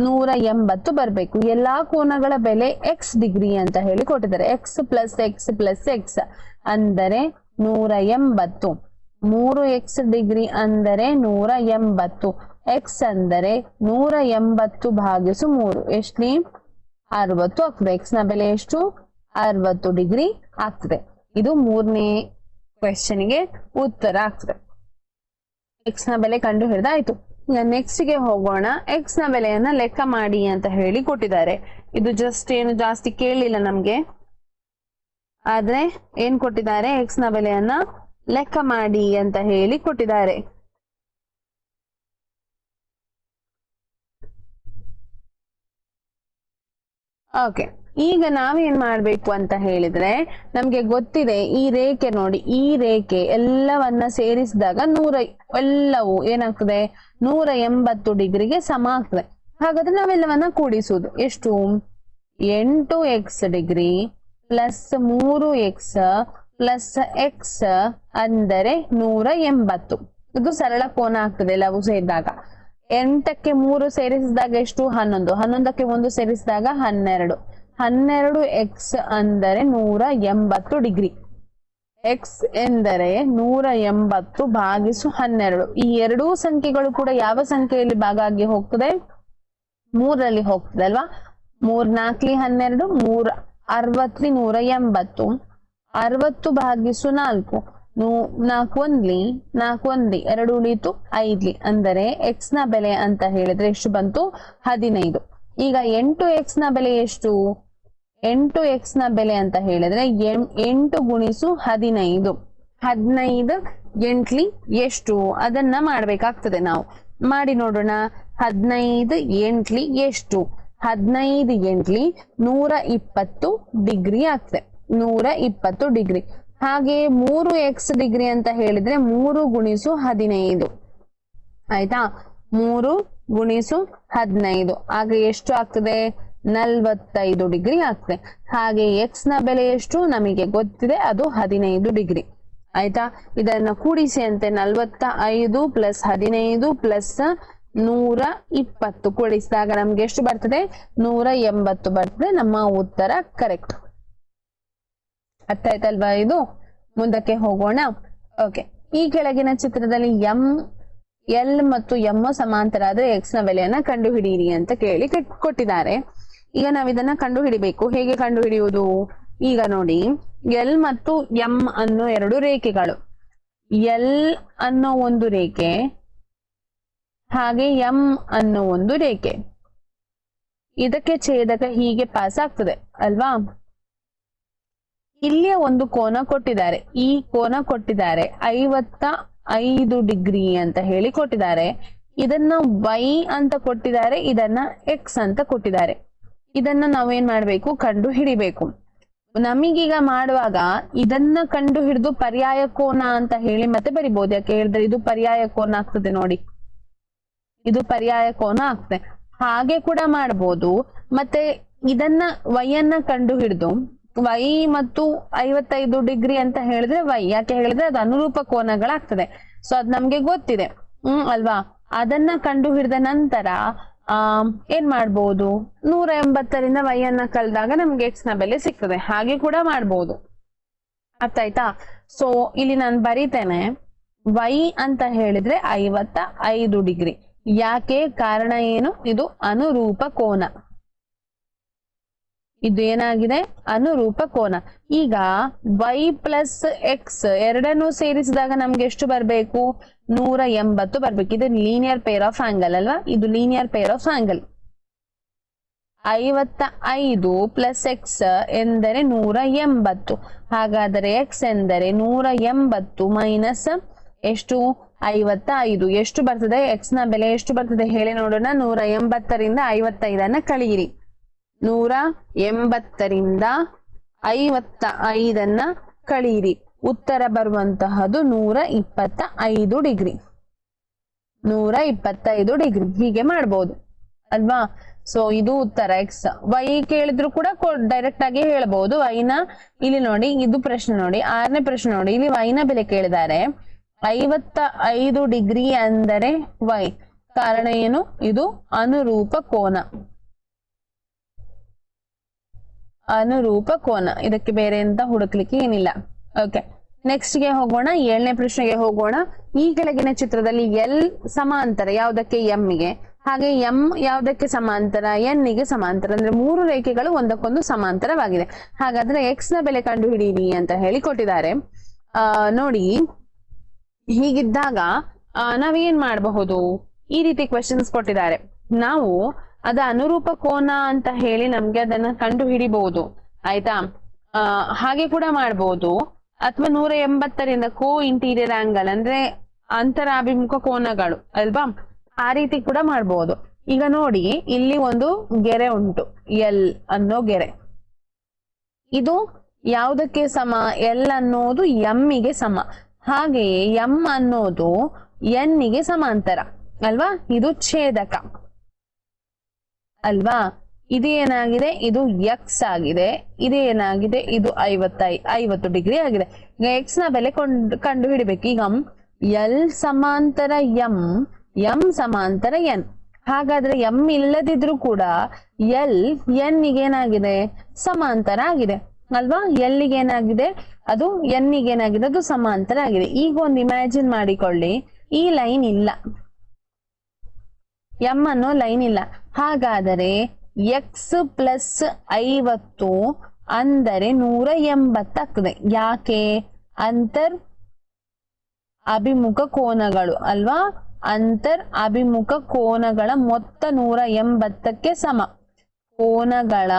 ನೂರ ಎಂಬತ್ತು ಬರಬೇಕು. ಎಲ್ಲಾ ಕೋನಗಳ ಬೆಲೆ ಎಕ್ಸ್ ಡಿಗ್ರಿ ಅಂತ ಹೇಳಿ ಕೊಟ್ಟಿದ್ದಾರೆ. X plus X plus X ಅಂದರೆ ನೂರ ಎಂಬತ್ತು. ಮೂರು ಎಕ್ಸ್ ಡಿಗ್ರಿ ಅಂದರೆ ನೂರ ಎಂಬತ್ತು. ಎಕ್ಸ್ ಅಂದರೆ ನೂರ ಎಂಬತ್ತು ಭಾಗಿಸು ಮೂರು. ಎಷ್ಟು ಅರವತ್ತು ಆಗ್ತದೆ. ಎಕ್ಸ್ನ ಬೆಲೆ ಎಷ್ಟು? ಅರವತ್ತು ಡಿಗ್ರಿ ಆಗ್ತದೆ. ಇದು ಮೂರನೇ ಕ್ವೆಶನ್ಗೆ ಉತ್ತರ ಆಗ್ತದೆ. ಎಕ್ಸ್ನ ಬೆಲೆ ಕಂಡು ಹಿಡಿದಾಯ್ತು. ನೆಕ್ಸ್ಟ್ಗೆ ಹೋಗೋಣ. ಎಕ್ಸ್ನ ಬೆಲೆಯನ್ನ ಲೆಕ್ಕ ಮಾಡಿ ಅಂತ ಹೇಳಿ ಕೊಟ್ಟಿದ್ದಾರೆ. ಇದು ಜಸ್ಟ್ ಏನು ಜಾಸ್ತಿ ಕೇಳಿಲ್ಲ ನಮ್ಗೆ. ಆದ್ರೆ ಏನ್ ಕೊಟ್ಟಿದ್ದಾರೆ? ಎಕ್ಸ್ನ ಬೆಲೆಯನ್ನ ಲೆಕ್ಕ ಮಾಡಿ ಅಂತ ಹೇಳಿ ಕೊಟ್ಟಿದ್ದಾರೆ. ಓಕೆ ಈಗ ನಾವೇನ್ ಮಾಡ್ಬೇಕು ಅಂತ ಹೇಳಿದ್ರೆ, ನಮ್ಗೆ ಗೊತ್ತಿದೆ ಈ ರೇಖೆ ನೋಡಿ, ಈ ರೇಖೆ ಎಲ್ಲವನ್ನ ಸೇರಿಸಿದಾಗ ನೂರ ಎಲ್ಲವೂ ಏನಾಗ್ತದೆ? ನೂರ ಎಂಬತ್ತು ಡಿಗ್ರಿಗೆ ಸಮ ಆಗ್ತದೆ. ಹಾಗಾದ್ರೆ ನಾವೆಲ್ಲವನ್ನ ಕೂಡಿಸುವುದು. ಎಷ್ಟು? ಎಂಟು ಎಕ್ಸ್ ಡಿಗ್ರಿ ಪ್ಲಸ್ ಮೂರು ಎಕ್ಸ್ ಪ್ಲಸ್ ಎಕ್ಸ್ ಅಂದರೆ ನೂರ ಎಂಬತ್ತು. ಇದು ಸರಳ ಕೋನ ಆಗ್ತದೆ ಎಲ್ಲವೂ ಸೇರಿದಾಗ. ಎಂಟಕ್ಕೆ ಮೂರು ಸೇರಿಸಿದಾಗ ಎಷ್ಟು? ಹನ್ನೊಂದು. ಹನ್ನೊಂದಕ್ಕೆ ಒಂದು ಸೇರಿಸಿದಾಗ ಹನ್ನೆರಡು. ಹನ್ನೆರಡು ಎಕ್ಸ್ ಅಂದರೆ ನೂರ ಎಂಬತ್ತು ಡಿಗ್ರಿ. ಎಕ್ಸ್ ಎಂದರೆ ನೂರ ಎಂಬತ್ತು ಭಾಗಿಸು ಹನ್ನೆರಡು. ಈ ಎರಡೂ ಸಂಖ್ಯೆಗಳು ಕೂಡ ಯಾವ ಸಂಖ್ಯೆಯಲ್ಲಿ ಭಾಗ ಆಗಿ ಹೋಗ್ತದೆ? ಮೂರಲ್ಲಿ ಹೋಗ್ತದೆ ಅಲ್ವಾ? ಮೂರ್ ನಾಲ್ಕಲಿ ಹನ್ನೆರಡು ಮೂರ್ ಅರವತ್ಲಿ ನೂರ ಎಂಬತ್ತು. ಅರವತ್ತು ಭಾಗಿಸು ನಾಲ್ಕು. ನೂ, ನಾಲ್ಕು ಒಂದ್ಲಿ ನಾಲ್ಕು ಒಂದ್ಲಿ, ಎರಡು ಉಳಿತು ಐದ್ಲಿ. ಅಂದರೆ ಎಕ್ಸ್ನ ಬೆಲೆ ಅಂತ ಹೇಳಿದ್ರೆ ಎಷ್ಟು ಬಂತು? ಹದಿನೈದು. ಈಗ ಎಂಟು ಎಕ್ಸ್ನ ಬೆಲೆ ಎಷ್ಟು? ಎಂಟು ಎಕ್ಸ್ನ ಬೆಲೆ ಅಂತ ಹೇಳಿದ್ರೆ ಎಂಟು ಗುಣಿಸು ಹದಿನೈದು. ಹದಿನೈದು ಎಂಟ್ಲಿ ಎಷ್ಟು? ಅದನ್ನ ಮಾಡ್ಬೇಕಾಗ್ತದೆ ನಾವು. ಮಾಡಿ ನೋಡೋಣ. ಹದಿನೈದು ಎಂಟ್ಲಿ ಎಷ್ಟು? ಹದಿನೈದು ಎಂಟ್ಲಿ ನೂರ ಇಪ್ಪತ್ತು ಡಿಗ್ರಿ ಆಗ್ತದೆ. ನೂರ ಇಪ್ಪತ್ತು ಡಿಗ್ರಿ. ಹಾಗೆ ಮೂರು ಎಕ್ಸ್ ಡಿಗ್ರಿ ಅಂತ ಹೇಳಿದ್ರೆ ಮೂರು ಗುಣಿಸು ಹದಿನೈದು. ಆಯ್ತಾ? ಮೂರು ಗುಣಿಸು ಹದಿನೈದು. ಆಗ ಎಷ್ಟು ಆಗ್ತದೆ? ನಲ್ವತ್ತೈದು ಡಿಗ್ರಿ ಆಗ್ತದೆ. ಹಾಗೆ ಎಕ್ಸ್ನ ಬೆಲೆ ಎಷ್ಟು ನಮಗೆ ಗೊತ್ತಿದೆ, ಅದು ಹದಿನೈದು ಡಿಗ್ರಿ. ಆಯ್ತಾ? ಇದನ್ನ ಕೂಡಿಸಿ ಅಂತೆ ನಲ್ವತ್ತ ಐದು ಪ್ಲಸ್ ಹದಿನೈದು ಪ್ಲಸ್ ನೂರ ಇಪ್ಪತ್ತು ಕೂಡಿಸಿದಾಗ ನಮ್ಗೆ ಎಷ್ಟು ಬರ್ತದೆ? ನೂರ ಎಂಬತ್ತು ಬರ್ತದೆ. ನಮ್ಮ ಉತ್ತರ ಕರೆಕ್ಟ್ ಅರ್ಥ ಇದು? ಮುಂದಕ್ಕೆ ಹೋಗೋಣ. ಓಕೆ ಈ ಕೆಳಗಿನ ಚಿತ್ರದಲ್ಲಿ ಎಂ ಎಲ್ ಮತ್ತು ಎಂ ಸಮಾಂತರ ಆದ್ರೆ ಎಕ್ಸ್ನ ಬೆಲೆಯನ್ನ ಕಂಡುಹಿಡಿಯಿರಿ ಅಂತ ಕೇಳಿ ಕೆಟ್- ಕೊಟ್ಟಿದ್ದಾರೆ. ಈಗ ನಾವ್ ಇದನ್ನ ಕಂಡು ಹಿಡಿಬೇಕು ಹೇಗೆ ಕಂಡು ಹಿಡಿಯುವುದು ಈಗ ನೋಡಿ. ಎಲ್ ಮತ್ತು ಎಂ ಅನ್ನೋ ಎರಡು ರೇಖೆಗಳು. ಎಲ್ ಅನ್ನೋ ಒಂದು ರೇಖೆ, ಹಾಗೆ ಎಂ ಅನ್ನೋ ಒಂದು ರೇಖೆ. ಇದಕ್ಕೆ ಛೇದಕ ಹೀಗೆ ಪಾಸ್ ಆಗ್ತದೆ, ಅಲ್ವಾ? ಇಲ್ಲಿಯ ಒಂದು ಕೋನ ಕೊಟ್ಟಿದ್ದಾರೆ. ಈ ಕೋನ ಕೊಟ್ಟಿದ್ದಾರೆ ಐವತ್ತ ಐದು ಡಿಗ್ರಿ ಅಂತ ಹೇಳಿ ಕೊಟ್ಟಿದ್ದಾರೆ. ಇದನ್ನ ವೈ ಅಂತ ಕೊಟ್ಟಿದ್ದಾರೆ, ಇದನ್ನ ಎಕ್ಸ್ ಅಂತ ಕೊಟ್ಟಿದ್ದಾರೆ. ಇದನ್ನ ನಾವೇನ್ ಮಾಡ್ಬೇಕು? ಕಂಡು ಹಿಡಿಬೇಕು. ನಮಗೀಗ ಮಾಡುವಾಗ ಇದನ್ನ ಕಂಡು ಹಿಡಿದು ಪರ್ಯಾಯ ಕೋನ ಅಂತ ಹೇಳಿ ಮತ್ತೆ ಬರಿಬಹುದು ಯಾಕೆ ಹೇಳಿದ್ರೆ ಇದು ಪರ್ಯಾಯ ಕೋನ ಆಗ್ತದೆ ನೋಡಿ. ಇದು ಪರ್ಯಾಯ ಕೋನ ಆಗ್ತದೆ. ಹಾಗೆ ಕೂಡ ಮಾಡ್ಬೋದು. ಮತ್ತೆ ಇದನ್ನ ವೈಯನ್ನ ಕಂಡು ಹಿಡಿದು, ವೈ ಮತ್ತು ಐವತ್ತೈದು ಡಿಗ್ರಿ ಅಂತ ಹೇಳಿದ್ರೆ ವೈ. ಯಾಕೆ ಹೇಳಿದ್ರೆ ಅದು ಅನುರೂಪ ಕೋನಗಳಾಗ್ತದೆ. ಸೊ ಅದ್ ನಮ್ಗೆ ಗೊತ್ತಿದೆ. ಹ್ಮ್, ಅಲ್ವಾ? ಅದನ್ನ ಕಂಡು ಹಿಡಿದ ನಂತರ ಆ ಏನ್ ಮಾಡ್ಬೋದು? ನೂರ ಎಂಬತ್ತರಿಂದ ವೈ ಅನ್ನ ಕಳೆದಾಗ ನಮ್ಗೆ ಎಕ್ಸ್ನ ಬೆಲೆ ಸಿಗ್ತದೆ. ಹಾಗೆ ಕೂಡ ಮಾಡ್ಬೋದು. ಅರ್ಥ ಆಯ್ತಾ? ಸೊ ಇಲ್ಲಿ ನಾನು ಬರೀತೇನೆ ವೈ ಅಂತ ಹೇಳಿದ್ರೆ ಐವತ್ತ ಐದು ಡಿಗ್ರಿ. ಯಾಕೆ? ಕಾರಣ ಏನು? ಇದು ಅನುರೂಪ ಕೋನ. ಇದು ಏನಾಗಿದೆ? ಅನುರೂಪ ಕೋನ. ಈಗ ವೈ ಪ್ಲಸ್ ಎಕ್ಸ್ ಎರಡನ್ನೂ ಸೇರಿಸಿದಾಗ ನಮ್ಗೆ ಎಷ್ಟು ಬರ್ಬೇಕು? ನೂರ ಎಂಬತ್ತು ಬರ್ಬೇಕು. ಇದು ಲೀನಿಯರ್ ಪೇರ್ ಆಫ್ ಆಂಗಲ್ ಅಲ್ವಾ? ಇದು ಲೀನಿಯರ್ ಪೇರ್ ಆಫ್ ಆಂಗಲ್ ಐವತ್ತ ಐದು ಪ್ಲಸ್ ಎಕ್ಸ್ ಎಂದರೆ ನೂರ ಎಂಬತ್ತು. ಹಾಗಾದರೆ ಎಕ್ಸ್ ಎಂದರೆ ನೂರ ಎಂಬತ್ತು ಮೈನಸ್ ಎಷ್ಟು? ಐವತ್ತ ಐದು ಎಷ್ಟು ಬರ್ತದೆ? ಎಕ್ಸ್ನ ಬೆಲೆ ಎಷ್ಟು ಬರ್ತದೆ ಹೇಳಿ ನೋಡೋಣ. ನೂರ ಎಂಬತ್ತರಿಂದ ಐವತ್ತೈದನ್ನ ಕಳೆಯಿರಿ. ನೂರ ಎಂಬತ್ತರಿಂದ ಐವತ್ತ ಐದನ್ನ ಕಳೀರಿ ಉತ್ತರ ಬರುವಂತಹದ್ದು ನೂರ ಇಪ್ಪತ್ತ ಐದು ಡಿಗ್ರಿ. ನೂರ ಇಪ್ಪತ್ತೈದು ಡಿಗ್ರಿ. ಹೀಗೆ ಮಾಡ್ಬೋದು. ಅಲ್ವಾ? ಸೊ ಇದು ಉತ್ತರ. ಎಕ್ಸ್ ವೈ ಕೇಳಿದ್ರು ಕೂಡ ಡೈರೆಕ್ಟ್ ಆಗಿ ಹೇಳ್ಬಹುದು ವೈನ ಇಲ್ಲಿ ನೋಡಿ, ಇದು ಪ್ರಶ್ನೆ ನೋಡಿ, ಆರನೇ ಪ್ರಶ್ನೆ ನೋಡಿ. ಇಲ್ಲಿ ವೈನ ಬೆಲೆ ಕೇಳಿದ್ದಾರೆ. ಐವತ್ತ ಐದು ಡಿಗ್ರಿ ಅಂದರೆ ವೈ ಕಾರಣ ಏನು? ಇದು ಅನುರೂಪ ಕೋನ. ಅನುರೂಪ ಕೋನ. ಇದಕ್ಕೆ ಬೇರೆ ಅಂತ ಹುಡುಕ್ಲಿಕ್ಕೆ ಏನಿಲ್ಲ. ಓಕೆ ನೆಕ್ಸ್ಟ್ಗೆ ಹೋಗೋಣ, ಏಳನೇ ಪ್ರಶ್ನೆಗೆ ಹೋಗೋಣ. ಈ ಕೆಳಗಿನ ಚಿತ್ರದಲ್ಲಿ ಎಲ್ ಸಮಾಂತರ ಯಾವ್ದಕ್ಕೆ ಎಂ ಗೆ? ಹಾಗೆ ಎಂ ಯಾವ್ದಕ್ಕೆ ಸಮಾಂತರ? ಎನ್ಗೆ ಸಮಾಂತರ. ಅಂದ್ರೆ ಮೂರು ರೇಖೆಗಳು ಒಂದಕ್ಕೊಂದು ಸಮಾಂತರವಾಗಿದೆ. ಹಾಗಾದ್ರೆ ಎಕ್ಸ್ನ ಬೆಲೆ ಕಂಡು ಹಿಡೀರಿ ಅಂತ ಹೇಳಿ ಕೊಟ್ಟಿದ್ದಾರೆ. ಆ, ನೋಡಿ, ಹೀಗಿದ್ದಾಗ ನಾವೇನ್ ಮಾಡಬಹುದು? ಈ ರೀತಿ ಕ್ವೆಶನ್ಸ್ ಕೊಟ್ಟಿದ್ದಾರೆ. ನಾವು ಅದ ಅನುರೂಪ ಕೋನ ಅಂತ ಹೇಳಿ ನಮ್ಗೆ ಅದನ್ನ ಕಂಡು ಹಿಡಿಬಹುದು ಆಯ್ತಾ ಹಾಗೆ ಕೂಡ ಮಾಡಬಹುದು ಅಥವಾ ನೂರ ಎಂಬತ್ತರಿಂದ ಕೋ ಇಂಟೀರಿಯರ್ ಆಂಗಲ್, ಅಂದ್ರೆ ಅಂತರಾಭಿಮುಖ ಕೋನಗಳು, ಅಲ್ವಾ? ಆ ರೀತಿ ಕೂಡ ಮಾಡಬಹುದು ಈಗ ನೋಡಿ, ಇಲ್ಲಿ ಒಂದು ಗೆರೆ ಉಂಟು, ಎಲ್ ಅನ್ನೋ ಗೆರೆ. ಇದು ಯಾವುದಕ್ಕೆ ಸಮ? ಎಲ್ ಅನ್ನೋದು ಎಮ್ಮಿಗೆ ಸಮ. ಹಾಗೆಯೇ ಎಂ ಅನ್ನೋದು ಎನ್ನಿಗೆ ಸಮಾಂತರ, ಅಲ್ವಾ? ಇದು ಛೇದಕ, ಅಲ್ವಾ? ಇದು ಏನಾಗಿದೆ? ಇದು ಎಕ್ಸ್ ಆಗಿದೆ. ಇದು ಏನಾಗಿದೆ? ಇದು ಐವತ್ತೈ, ಐವತ್ತು ಡಿಗ್ರಿ ಆಗಿದೆ. ಈಗ ಎಕ್ಸ್ನ ಬೆಲೆ ಕೊಂಡ್ ಕಂಡು ಹಿಡಿಬೇಕು ಈಗ ಎಲ್ ಸಮಾಂತರ ಎಂ ಎಂ ಸಮಾಂತರ ಎನ್ ಹಾಗಾದ್ರೆ ಎಂ ಇಲ್ಲದಿದ್ರು ಕೂಡ ಎಲ್ ಎನ್ ಏನಾಗಿದೆ ಸಮಾಂತರ ಆಗಿದೆ. ಅಲ್ವಾ? ಎಲ್ಲಿಗೆ ಏನಾಗಿದೆ ಅದು ಎನ್ನಿಗೆ ಏನಾಗಿದೆ ಅದು ಸಮಾಂತರ ಆಗಿದೆ. ಈಗ ಒಂದು ಇಮ್ಯಾಜಿನ್ ಮಾಡಿಕೊಳ್ಳಿ. ಈ ಲೈನ್ ಇಲ್ಲ. ಎಂ ಅನ್ನೋ ಲೈನ್ ಇಲ್ಲ. ಹಾಗಾದರೆ ಎಕ್ಸ್ ಪ್ಲಸ್ ಐವತ್ತು ಅಂದರೆ ನೂರ ಎಂಬತ್ತಾಗ್ತದೆ ಯಾಕೆ? ಅಂತರ್ ಅಭಿಮುಖ ಕೋನಗಳು ಅಲ್ವಾ? ಅಂತರ್ ಅಭಿಮುಖ ಕೋನಗಳ ಮೊತ್ತ ನೂರ ಎಂಬತ್ತಕ್ಕೆ ಸಮ. ಕೋನಗಳ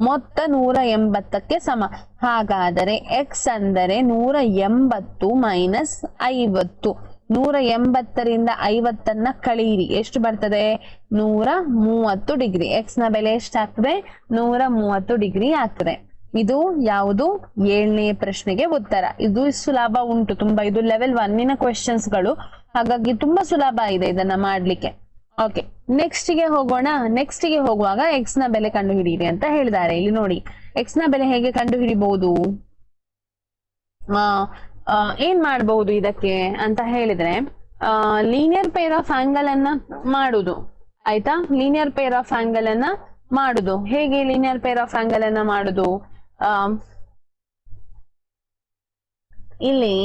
ಮೊತ್ತ ನೂರ ಎಂಬತ್ತಕ್ಕೆ ಸಮ. ಹಾಗಾದರೆ ಎಕ್ಸ್ ಅಂದರೆ ನೂರ ಎಂಬತ್ತು ಮೈನಸ್ ಐವತ್ತು. ನೂರ ಎಂಬತ್ತರಿಂದ ಐವತ್ತನ್ನ ಕಳೀರಿ ಎಷ್ಟು ಬರ್ತದೆ? ನೂರ ಮೂವತ್ತು ಡಿಗ್ರಿ. ಎಕ್ಸ್ನ ಬೆಲೆ ಎಷ್ಟಾಗ್ತದೆ? ನೂರ ಮೂವತ್ತು ಡಿಗ್ರಿ ಆಗ್ತದೆ. ಇದು ಯಾವುದು? ಏಳನೇ ಪ್ರಶ್ನೆಗೆ ಉತ್ತರ. ಇದು ಸುಲಭ ಉಂಟು. ತುಂಬಾ ಇದು ಲೆವೆಲ್ ಒನ್ನಿನ ಕ್ವೆಶನ್ಸ್ಗಳು. ಹಾಗಾಗಿ ತುಂಬಾ ಸುಲಭ ಇದೆ ಇದನ್ನ ಮಾಡ್ಲಿಕ್ಕೆ. ಓಕೆ ನೆಕ್ಸ್ಟ್ಗೆ ಹೋಗೋಣ. ನೆಕ್ಸ್ಟ್ಗೆ ಹೋಗುವಾಗ ಎಕ್ಸ್ನ ಬೆಲೆ ಕಂಡು ಹಿಡಿಯಿರಿ ಅಂತ ಹೇಳಿದ್ದಾರೆ ಇಲ್ಲಿ ನೋಡಿ. ಎಕ್ಸ್ನ ಬೆಲೆ ಹೇಗೆ ಕಂಡು ಹಿಡಿಬಹುದು ಆ, ಆ, ಏನ್ ಮಾಡಬಹುದು ಇದಕ್ಕೆ ಅಂತ ಹೇಳಿದ್ರೆ ಲೀನಿಯರ್ ಪೇರ್ ಆಫ್ ಆಂಗಲ್ ಅನ್ನ ಮಾಡುದು. ಆಯ್ತಾ? ಲೀನಿಯರ್ ಪೇರ್ ಆಫ್ ಆಂಗಲ್ ಅನ್ನ ಮಾಡುದು. ಹೇಗೆ ಲೀನಿಯರ್ ಪೇರ್ ಆಫ್ ಆಂಗಲ್ ಅನ್ನ ಮಾಡುದು? ಇಲ್ಲಿ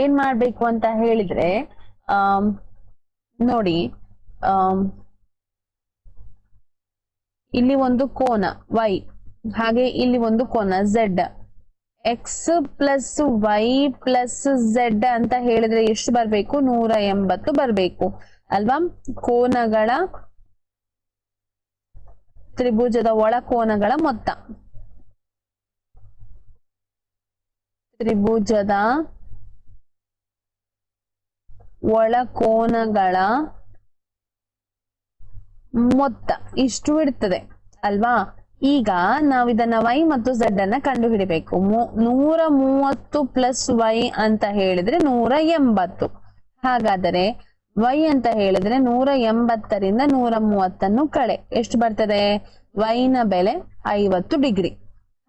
ಏನ್ ಮಾಡ್ಬೇಕು ಅಂತ ಹೇಳಿದ್ರೆ ನೋಡಿ ಇಲ್ಲಿ ಒಂದು ಕೋನ ವೈ ಹಾಗೆ ಇಲ್ಲಿ ಒಂದು ಕೋನ Z X plus Y plus Z ಅಂತ ಹೇಳಿದ್ರೆ ಎಷ್ಟು ಬರ್ಬೇಕು? ನೂರ ಎಂಬತ್ತು ಬರ್ಬೇಕು. ಅಲ್ವಾ? ಕೋನಗಳ ತ್ರಿಭುಜದ ಒಳ ಕೋನಗಳ ಮೊತ್ತ. ತ್ರಿಭುಜದ ಒಳ ಕೋನಗಳ ಮೊತ್ತ. ಇಷ್ಟು ಇರ್ತದೆ. ಅಲ್ವಾ? ಈಗ ನಾವು ಇದನ್ನ ವೈ ಮತ್ತು ಝೆಡ್ ಅನ್ನ ಕಂಡು ಹಿಡಿಬೇಕು ನೂರ ಮೂವತ್ತು ಪ್ಲಸ್ ವೈ ಅಂತ ಹೇಳಿದ್ರೆ ನೂರ ಎಂಬತ್ತು. ಹಾಗಾದರೆ ವೈ ಅಂತ ಹೇಳಿದ್ರೆ ನೂರ ಎಂಬತ್ತರಿಂದ ನೂರ ಮೂವತ್ತನ್ನು ಕಳೆ. ಎಷ್ಟು ಬರ್ತದೆ? ವೈನ ಬೆಲೆ ಐವತ್ತು ಡಿಗ್ರಿ.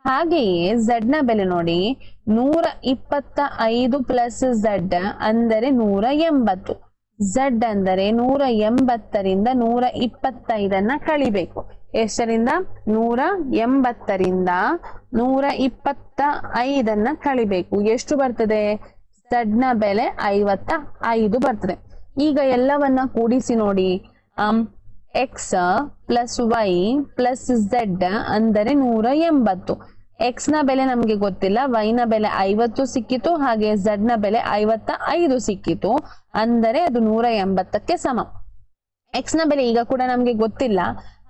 ಹಾಗೆಯೇ ಝಡ್ನ ಬೆಲೆ ನೋಡಿ, ನೂರ ಇಪ್ಪತ್ತ ಐದು ಪ್ಲಸ್ ಝಡ್ ಅಂದರೆ ನೂರ ಎಂಬತ್ತು. ಝಡ್ ಅಂದರೆ ನೂರ ಎಂಬತ್ತರಿಂದ ನೂರ ಇಪ್ಪತ್ತೈದನ್ನ ಕಳಿಬೇಕು. ಎಷ್ಟರಿಂದ? ನೂರ ಎಂಬತ್ತರಿಂದ ನೂರ ಇಪ್ಪತ್ತ ಐದನ್ನ ಕಳಿಬೇಕು. ಎಷ್ಟು ಬರ್ತದೆ? ಸಡ್ನ ಬೆಲೆ ಐವತ್ತ ಐದು ಬರ್ತದೆ. ಈಗ ಎಲ್ಲವನ್ನ ಕೂಡಿಸಿ ನೋಡಿ. X plus Y plus Z ಅಂದರೆ ನೂರ ಎಂಬತ್ತು. ಎಕ್ಸ್ನ ಬೆಲೆ ನಮ್ಗೆ ಗೊತ್ತಿಲ್ಲ. ವೈ ನ ಬೆಲೆ ಐವತ್ತು ಸಿಕ್ಕಿತು. ಹಾಗೆ ಝಡ್ನ ಬೆಲೆ ಐವತ್ತ ಐದು ಸಿಕ್ಕಿತು. ಅಂದರೆ ಅದು ನೂರ ಎಂಬತ್ತಕ್ಕೆ ಸಮ. ಎಕ್ಸ್ನ ಬೆಲೆ ಈಗ ಕೂಡ ನಮ್ಗೆ ಗೊತ್ತಿಲ್ಲ.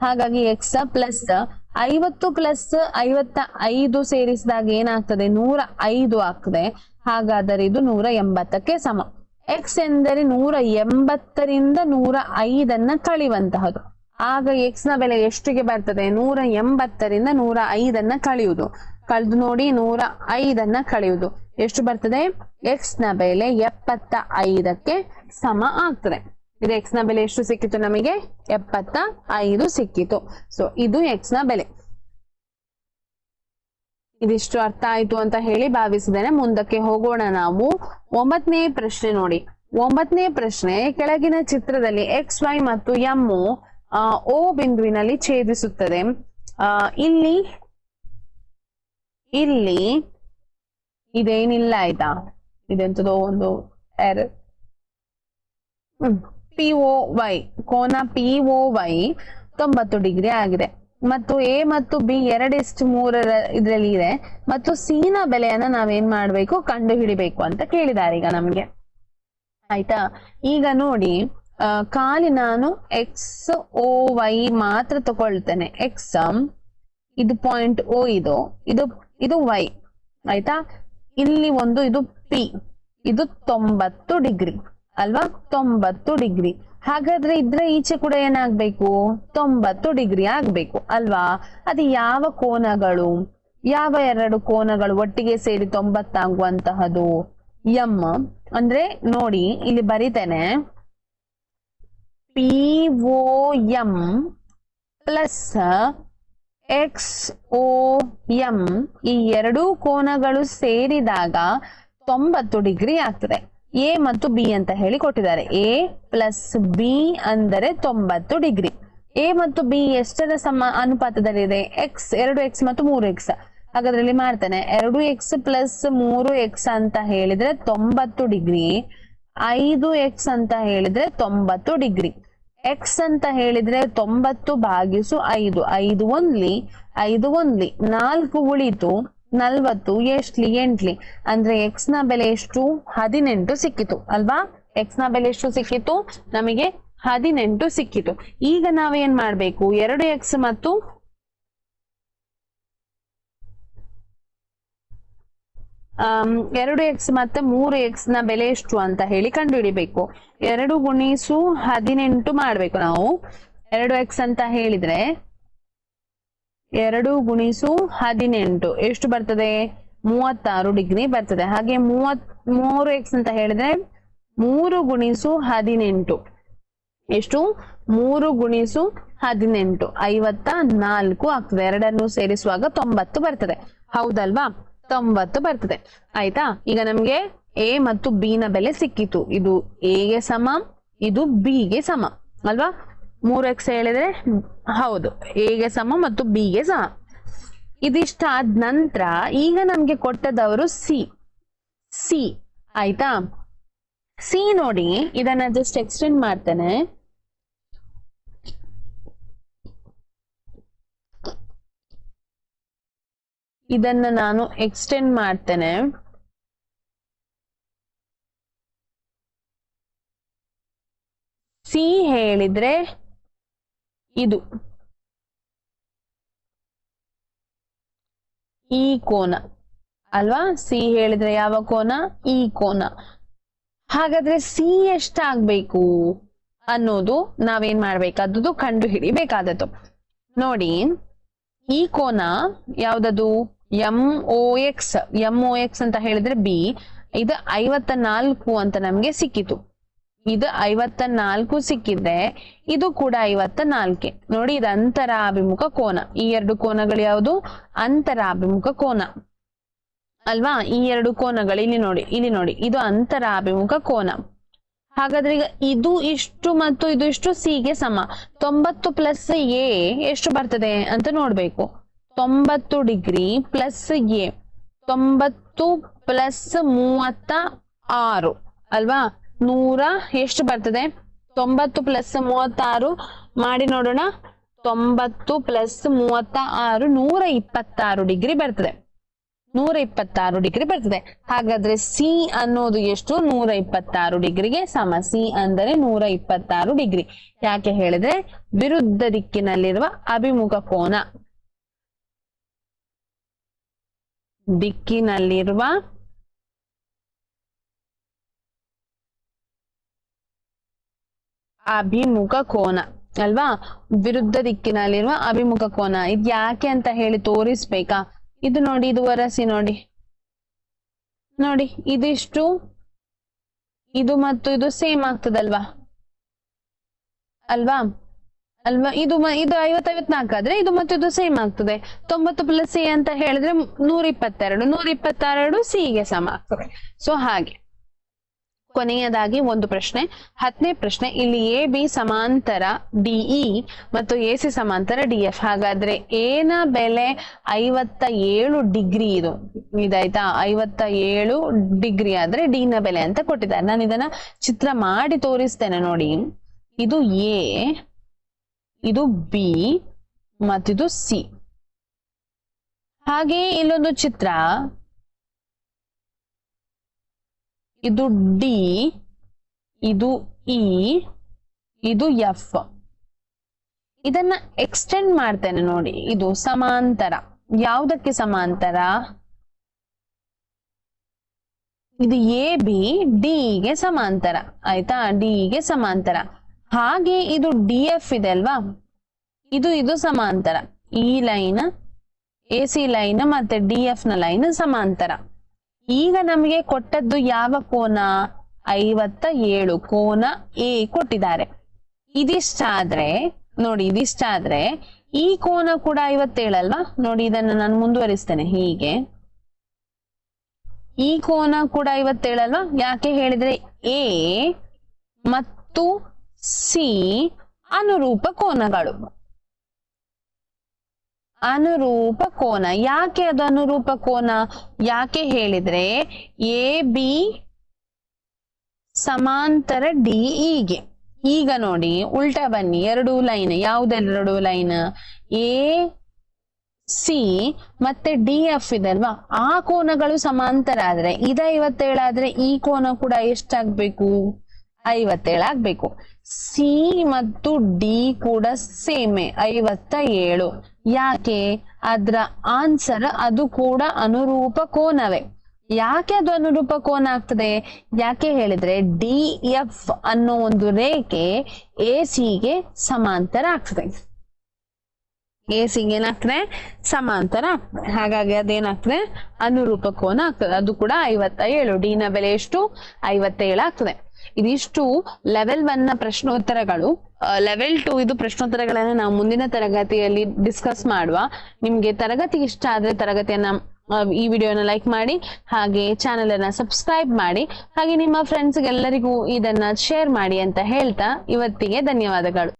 ಹಾಗಾಗಿ ಎಕ್ಸ್ ಪ್ಲಸ್ ಐವತ್ತು ಪ್ಲಸ್ ಐವತ್ತ ಐದು ಸೇರಿಸಿದಾಗ ಏನಾಗ್ತದೆ? ನೂರ ಐದು ಆಗ್ತದೆ. ಹಾಗಾದರೆ ಇದು ನೂರ ಎಂಬತ್ತಕ್ಕೆ ಸಮ. ಎಕ್ಸ್ ಎಂದರೆ ನೂರ ಎಂಬತ್ತರಿಂದ ನೂರ ಐದನ್ನ ಕಳೆಯುವಂತಹದು. ಆಗ ಎಕ್ಸ್ನ ಬೆಲೆ ಎಷ್ಟಿಗೆ ಬರ್ತದೆ? ನೂರ ಎಂಬತ್ತರಿಂದ ನೂರ ಐದನ್ನ ಕಳೆಯುವುದು. ಕಳೆದು ನೋಡಿ ನೂರ ಐದನ್ನ ಕಳೆಯುವುದು. ಎಷ್ಟು ಬರ್ತದೆ? ಎಕ್ಸ್ನ ಬೆಲೆ ಎಪ್ಪತ್ತ ಐದಕ್ಕೆ ಸಮ ಆಗ್ತದೆ. ಇದು ಎಕ್ಸ್ನ ಬೆಲೆ ಎಷ್ಟು ಸಿಕ್ಕಿತು ನಮಗೆ? ಎಪ್ಪತ್ತ ಐದು ಸಿಕ್ಕಿತು. ಸೊ ಇದು ಎಕ್ಸ್ನ ಬೆಲೆ. ಇದಿಷ್ಟು ಅರ್ಥ ಆಯ್ತು ಅಂತ ಹೇಳಿ ಭಾವಿಸಿದ್ದೇನೆ. ಮುಂದಕ್ಕೆ ಹೋಗೋಣ ನಾವು. ಒಂಬತ್ತನೇ ಪ್ರಶ್ನೆ ನೋಡಿ. ಒಂಬತ್ತನೇ ಪ್ರಶ್ನೆ, ಕೆಳಗಿನ ಚಿತ್ರದಲ್ಲಿ ಎಕ್ಸ್ ವೈ ಮತ್ತು ಎಂ ಓ ಬಿಂದುವಿನಲ್ಲಿ ಛೇದಿಸುತ್ತದೆ. ಇಲ್ಲಿ ಇಲ್ಲಿ ಇದೇನಿಲ್ಲ ಆಯ್ತಾ? ಇದೆಂತದೋ ಒಂದು ಎರರ್ ಹ್ಮ್. ಪಿ ಒ ವೈ ಕೋನ ಪಿ ಒ ವೈ ತೊಂಬತ್ತು ಡಿಗ್ರಿ ಆಗಿದೆ. ಮತ್ತು ಎ ಮತ್ತು ಬಿ ಎರಡಿಷ್ಟು ಮೂರರ ಇದರಲ್ಲಿ ಇದೆ. ಮತ್ತು ಸಿ ನ ಬೆಲೆಯನ್ನ ನಾವೇನ್ ಮಾಡ್ಬೇಕು? ಕಂಡು ಹಿಡಿಬೇಕು ಅಂತ ಕೇಳಿದ್ದಾರೆ ಈಗ ನಮ್ಗೆ. ಆಯ್ತಾ? ಈಗ ನೋಡಿ ಕಾಲಿ ನಾನು ಎಕ್ಸ್ ಓ ವೈ ಮಾತ್ರ ತಗೊಳ್ತೇನೆ. ಎಕ್ಸ್ ಇದು ಪಾಯಿಂಟ್ ಓ ಇದು ಇದು ಇದು ವೈ ಆಯ್ತಾ? ಇಲ್ಲಿ ಒಂದು, ಇದು ಪಿ ಇದು ತೊಂಬತ್ತು ಡಿಗ್ರಿ. ಅಲ್ವಾ? ತೊಂಬತ್ತು ಡಿಗ್ರಿ. ಹಾಗಾದ್ರೆ ಇದ್ರೆ ಈಚೆ ಕೂಡ ಏನಾಗ್ಬೇಕು? ತೊಂಬತ್ತು ಡಿಗ್ರಿ ಆಗ್ಬೇಕು, ಅಲ್ವಾ? ಅದು ಯಾವ ಕೋನಗಳು? ಯಾವ ಎರಡು ಕೋನಗಳು ಒಟ್ಟಿಗೆ ಸೇರಿ ತೊಂಬತ್ತಾಗುವಂತಹದು ಎಂ. ಅಂದ್ರೆ ನೋಡಿ, ಇಲ್ಲಿ ಬರಿತೇನೆ. P O M plus X O M ಈ ಎರಡೂ ಕೋನಗಳು ಸೇರಿದಾಗ ತೊಂಬತ್ತು ಡಿಗ್ರಿ ಆಗ್ತದೆ. ಎ ಮತ್ತು ಬಿ ಅಂತ ಹೇಳಿ ಕೊಟ್ಟಿದ್ದಾರೆ. ಎ ಪ್ಲಸ್ ಬಿ ಅಂದರೆ ತೊಂಬತ್ತು ಡಿಗ್ರಿ. ಎ ಮತ್ತು ಬಿ ಎಷ್ಟರ ಸಮ ಅನುಪಾತದಲ್ಲಿದೆ? ಎಕ್ಸ್ ಎರಡು ಎಕ್ಸ್ ಮತ್ತು ಮೂರು ಎಕ್ಸ್ ಹಾಗಾದ್ರಲ್ಲಿ ಮಾಡ್ತಾನೆ. ಎರಡು ಎಕ್ಸ್ ಪ್ಲಸ್ ಮೂರು ಎಕ್ಸ್ ಅಂತ ಹೇಳಿದ್ರೆ ತೊಂಬತ್ತು ಡಿಗ್ರಿ. ಐದು ಎಕ್ಸ್ ಅಂತ ಹೇಳಿದ್ರೆ ತೊಂಬತ್ತು ಡಿಗ್ರಿ. ಎಕ್ಸ್ ಅಂತ ಹೇಳಿದ್ರೆ ತೊಂಬತ್ತು ಭಾಗಿಸು ಐದು. ಐದು ಒಂದ್ಲಿ ಐದು ಒಂದ್ಲಿ, ನಾಲ್ಕು ಉಳಿತು ನಲ್ವತ್ತು, ಎಷ್ಟ್ಲಿ, ಎಂಟ್ಲಿ. ಅಂದ್ರೆ ಎಕ್ಸ್ನ ಬೆಲೆ ಎಷ್ಟು? ಹದಿನೆಂಟು ಸಿಕ್ಕಿತು, ಅಲ್ವಾ? ಎಕ್ಸ್ನ ಬೆಲೆ ಎಷ್ಟು ಸಿಕ್ಕಿತು? ನಮಗೆ ಹದಿನೆಂಟು ಸಿಕ್ಕಿತು. ಈಗ ನಾವೇನ್ ಮಾಡ್ಬೇಕು? ಎರಡು ಎಕ್ಸ್ ಮತ್ತು ಎರಡು ಎಕ್ಸ್ ಮತ್ತೆ ಮೂರು ಎಕ್ಸ್ನ ಬೆಲೆ ಎಷ್ಟು ಅಂತ ಹೇಳಿ ಕಂಡುಹಿಡಿಬೇಕು. ಎರಡು ಗುಣಿಸು ಹದಿನೆಂಟು ಮಾಡ್ಬೇಕು ನಾವು. ಎರಡು ಎಕ್ಸ್ ಅಂತ ಹೇಳಿದ್ರೆ ಎರಡು ಗುಣಿಸು ಹದಿನೆಂಟು. ಎಷ್ಟು ಬರ್ತದೆ? ಮೂವತ್ತಾರು ಡಿಗ್ರಿ ಬರ್ತದೆ. ಹಾಗೆ ಮೂವತ್, ಮೂರು ಎಕ್ಸ್ ಅಂತ ಹೇಳಿದ್ರೆ ಮೂರು ಗುಣಿಸು ಹದಿನೆಂಟು. ಎಷ್ಟು? ಮೂರು ಗುಣಿಸು ಹದಿನೆಂಟು. ಐವತ್ತ ನಾಲ್ಕು ಆಗ್ತದೆ. ಎರಡನ್ನು ಸೇರಿಸುವಾಗ ತೊಂಬತ್ತು ಬರ್ತದೆ. ಹೌದಲ್ವಾ? ತೊಂಬತ್ತು ಬರ್ತದೆ. ಆಯ್ತಾ? ಈಗ ನಮ್ಗೆ ಎ ಮತ್ತು ಬಿ ನ ಬೆಲೆ ಸಿಕ್ಕಿತು. ಇದು ಎ ಗೆ ಸಮ, ಇದು ಬಿ ಗೆ ಸಮ. ಅಲ್ವಾ? ಮೂರು ಎಕ್ಸ್ ಹೇಳಿದ್ರೆ ಹೌದು. ಎ ಗೆ ಸಮ ಮತ್ತು ಬಿ ಗೆ ಸಮ. ಇದಿಷ್ಟ ಆದ ನಂತರ ಈಗ ನಮ್ಗೆ ಕೊಟ್ಟದವರು ಸಿ ಸಿ ಆಯ್ತಾ? ಸಿ ನೋಡಿ, ಇದನ್ನ ಜಸ್ಟ್ ಎಕ್ಸ್ಟೆಂಡ್ ಮಾಡ್ತೇನೆ. ಇದನ್ನ ನಾನು ಎಕ್ಸ್ಟೆಂಡ್ ಮಾಡ್ತೇನೆ. ಸಿ ಹೇಳಿದ್ರೆ ಇದು ಈ ಕೋನ. ಅಲ್ವಾ? ಸಿ ಹೇಳಿದ್ರೆ ಯಾವ ಕೋನ? ಈ ಕೋನ. ಹಾಗಾದ್ರೆ ಸಿ ಎಷ್ಟಾಗ್ಬೇಕು ಅನ್ನೋದು ನಾವೇನ್ ಮಾಡ್ಬೇಕಾದದ್ದು ಕಂಡು ಹಿಡಿಬೇಕಾದದ್ದು ನೋಡಿ, ಈ ಕೋನ ಯಾವ್ದದು? M O X M O X ಅಂತ ಹೇಳಿದ್ರೆ ಬಿ ಇದು ಐವತ್ತ ನಾಲ್ಕು ಅಂತ ನಮ್ಗೆ ಸಿಕ್ಕಿತು. ಇದು ಐವತ್ತ ನಾಲ್ಕು ಸಿಕ್ಕಿದೆ. ಇದು ಕೂಡ ಐವತ್ತ ನಾಲ್ಕೆ. ನೋಡಿ, ಇದು ಅಂತರಾಭಿಮುಖ ಕೋನ. ಈ ಎರಡು ಕೋನಗಳು ಯಾವುದು? ಅಂತರಾಭಿಮುಖ ಕೋನ. ಅಲ್ವಾ? ಈ ಎರಡು ಕೋನಗಳು ಇಲ್ಲಿ ನೋಡಿ ಇಲ್ಲಿ ನೋಡಿ. ಇದು ಅಂತರಾಭಿಮುಖ ಕೋನ. ಹಾಗಾದ್ರೆ ಈಗ ಇದು ಇಷ್ಟು ಮತ್ತು ಇದು ಇಷ್ಟು ಸಿ ಗೆ ಸಮ. ತೊಂಬತ್ತು ಪ್ಲಸ್ ಎ ಎಷ್ಟು ಬರ್ತದೆ ಅಂತ ನೋಡ್ಬೇಕು. ತೊಂಬತ್ತು ಡಿಗ್ರಿ ಪ್ಲಸ್ ಎ. ತೊಂಬತ್ತು ಪ್ಲಸ್ ಮೂವತ್ತ ಆರು. ಅಲ್ವಾ? ನೂರ ಎಷ್ಟು ಬರ್ತದೆ? ತೊಂಬತ್ತು ಪ್ಲಸ್ ಮೂವತ್ತಾರು ಮಾಡಿ ನೋಡೋಣ. ತೊಂಬತ್ತು ಪ್ಲಸ್ ಮೂವತ್ತ ಆರು ನೂರ ಇಪ್ಪತ್ತಾರು ಡಿಗ್ರಿ ಬರ್ತದೆ. ನೂರ ಇಪ್ಪತ್ತಾರು ಡಿಗ್ರಿ ಬರ್ತದೆ. ಹಾಗಾದ್ರೆ ಸಿ ಅನ್ನೋದು ಎಷ್ಟು? ನೂರ ಇಪ್ಪತ್ತಾರು ಡಿಗ್ರಿಗೆ ಸಮ. ಸಿ ಅಂದರೆ ನೂರ ಇಪ್ಪತ್ತಾರು ಡಿಗ್ರಿ. ಯಾಕೆ ಹೇಳಿದ್ರೆ ವಿರುದ್ಧ ದಿಕ್ಕಿನಲ್ಲಿರುವ ಅಭಿಮುಖ ಕೋನ. ದಿಕ್ಕಿನಲ್ಲಿರುವ ಅಭಿಮುಖ ಕೋನ, ಅಲ್ವಾ? ವಿರುದ್ಧ ದಿಕ್ಕಿನಲ್ಲಿರುವ ಅಭಿಮುಖ ಕೋನ. ಇದು ಯಾಕೆ ಅಂತ ಹೇಳಿ ತೋರಿಸ್ಬೇಕಾ? ಇದು ನೋಡಿ, ಇದು ವರಸಿ ನೋಡಿ. ನೋಡಿ, ಇದಿಷ್ಟು, ಇದು ಮತ್ತು ಇದು ಸೇಮ್ ಆಗ್ತದಲ್ವಾ? ಅಲ್ವಾ? ಅಲ್ವಾ? ಇದು ಇದು ಐವತ್ತೈವತ್ನಾಲ್ಕು ಆದ್ರೆ ಇದು ಮತ್ತು ಇದು ಸೇಮ್ ಆಗ್ತದೆ. ತೊಂಬತ್ತು ಪ್ಲಸ್ ಸಿ ಅಂತ ಹೇಳಿದ್ರೆ ನೂರ ಇಪ್ಪತ್ತೆರಡು ನೂರ ಇಪ್ಪತ್ತೆರಡು ಸಿ ಗೆ ಸಮ ಆಗ್ತದೆ. ಸೊ ಹಾಗೆ. ಕೊನೆಯದಾಗಿ ಒಂದು ಪ್ರಶ್ನೆ. ಹತ್ತನೇ ಪ್ರಶ್ನೆ, ಇಲ್ಲಿ ಎ ಬಿ ಸಮಾಂತರ ಡಿಇ ಮತ್ತು ಎ ಸಿ ಸಮಾಂತರ ಡಿ ಎಫ್ ಹಾಗಾದ್ರೆ ಎನ ಬೆಲೆ ಐವತ್ತ ಏಳು ಡಿಗ್ರಿ ಇದು. ಇದಾಯ್ತಾ? ಐವತ್ತ ಏಳು ಡಿಗ್ರಿ ಆದ್ರೆ ಡಿ ನ ಬೆಲೆ ಅಂತ ಕೊಟ್ಟಿದ್ದಾರೆ. ನಾನು ಇದನ್ನ ಚಿತ್ರ ಮಾಡಿ ತೋರಿಸ್ತೇನೆ ನೋಡಿ. ಇದು ಎ ಇದು ಬಿ ಮತ್ತಿದು ಸಿ ಹಾಗೆ ಇಲ್ಲೊಂದು ಚಿತ್ರ. ಇದು ಡಿ ಇದು ಇ ಇದು ಎಫ್ ಇದನ್ನ ಎಕ್ಸ್ಟೆಂಡ್ ಮಾಡ್ತೇನೆ ನೋಡಿ. ಇದು ಸಮಾಂತರ. ಯಾವುದಕ್ಕೆ ಸಮಾಂತರ? ಇದು ಎ ಬಿ ಡಿ ಗೆ ಸಮಾಂತರ. ಆಯ್ತಾ? ಡಿ ಗೆ ಸಮಾಂತರ. ಹಾಗೆ ಇದು ಡಿ ಎಫ್ ಇದೆ ಅಲ್ವಾ? ಇದು ಇದು ಸಮಾಂತರ. ಈ ಲೈನ್ ಎ ಸಿ ಲೈನ್ ಮತ್ತೆ ಡಿ ಎಫ್ನ ಲೈನ್ ಸಮಾಂತರ. ಈಗ ನಮಗೆ ಕೊಟ್ಟದ್ದು ಯಾವ ಕೋನ? ಐವತ್ತ ಏಳು ಕೋನ ಎ ಕೊಟ್ಟಿದ್ದಾರೆ. ಇದಿಷ್ಟಾದ್ರೆ, ನೋಡಿ ಇದಿಷ್ಟಾದ್ರೆ, ಈ ಕೋನ ಕೂಡ ಐವತ್ತೇಳಲ್ವಾ ನೋಡಿ ಇದನ್ನ ನಾನು ಮುಂದುವರಿಸ್ತೇನೆ ಹೀಗೆ. ಈ ಕೋನ ಕೂಡ ಐವತ್ತೇಳಲ್ವಾ ಯಾಕೆ ಹೇಳಿದ್ರೆ ಎ ಮತ್ತು ಸಿ ಅನುರೂಪ ಕೋನಗಳು. ಅನುರೂಪ ಕೋನ. ಯಾಕೆ ಅದು ಅನುರೂಪ ಕೋನ? ಯಾಕೆ ಹೇಳಿದ್ರೆ ಎ, ಬಿ ಸಮಾಂತರ ಡಿ ಇಗೆ ಈಗ ನೋಡಿ, ಉಲ್ಟಾ ಬನ್ನಿ. ಎರಡು ಲೈನ್, ಯಾವ್ದೆರಡು ಲೈನ್? ಎ, ಸಿ ಮತ್ತೆ ಡಿ, ಎಫ್ ಇದಲ್ವಾ? ಆ ಕೋನಗಳು ಸಮಾಂತರ ಆದ್ರೆ, ಇದ ಐವತ್ತೇಳಾದ್ರೆ ಈ ಕೋನ ಕೂಡ ಎಷ್ಟಾಗ್ಬೇಕು? ಐವತ್ತೇಳಾಗ್ಬೇಕು ಸಿ ಮತ್ತು ಡಿ ಕೂಡ ಸೇಮೆ ಐವತ್ತ ಏಳು ಯಾಕೆ? ಅದ್ರ ಆನ್ಸರ್ ಅದು ಕೂಡ ಅನುರೂಪ ಕೋನವೇ. ಯಾಕೆ ಅದು ಅನುರೂಪ ಕೋನ ಆಗ್ತದೆ? ಯಾಕೆ ಹೇಳಿದ್ರೆ ಡಿ ಎಫ್ ಅನ್ನೋ ಒಂದು ರೇಖೆ ಎ ಸಿಗೆ ಸಮಾಂತರ ಆಗ್ತದೆ. ಎ ಸಿಗೆ ಏನಾಗ್ತದೆ? ಸಮಾಂತರ ಆಗ್ತದೆ. ಹಾಗಾಗಿ ಅದೇನಾಗ್ತದೆ? ಅನುರೂಪ ಕೋನ ಆಗ್ತದೆ. ಅದು ಕೂಡ ಐವತ್ತ ಏಳು ಡಿ ನ ಬೆಲೆ ಎಷ್ಟು? ಐವತ್ತೇಳು ಆಗ್ತದೆ. ಇದಿಷ್ಟು ಲೆವೆಲ್ ಒನ್ನ ಪ್ರಶ್ನೋತ್ತರಗಳು. ಲೆವೆಲ್ ಟು ಇದು ಪ್ರಶ್ನೋತ್ತರಗಳನ್ನ ನಾವು ಮುಂದಿನ ತರಗತಿಯಲ್ಲಿ ಡಿಸ್ಕಸ್ ಮಾಡುವ. ನಿಮ್ಗೆ ತರಗತಿ ಇಷ್ಟ ಆದ್ರೆ ತರಗತಿಯನ್ನ ಈ ವಿಡಿಯೋನ ಲೈಕ್ ಮಾಡಿ, ಹಾಗೆ ಚಾನೆಲ್ ಅನ್ನ ಸಬ್ಸ್ಕ್ರೈಬ್ ಮಾಡಿ, ಹಾಗೆ ನಿಮ್ಮ ಫ್ರೆಂಡ್ಸ್ ಎಲ್ಲರಿಗೂ ಇದನ್ನ ಶೇರ್ ಮಾಡಿ ಅಂತ ಹೇಳ್ತಾ ಇವತ್ತಿಗೆ ಧನ್ಯವಾದಗಳು.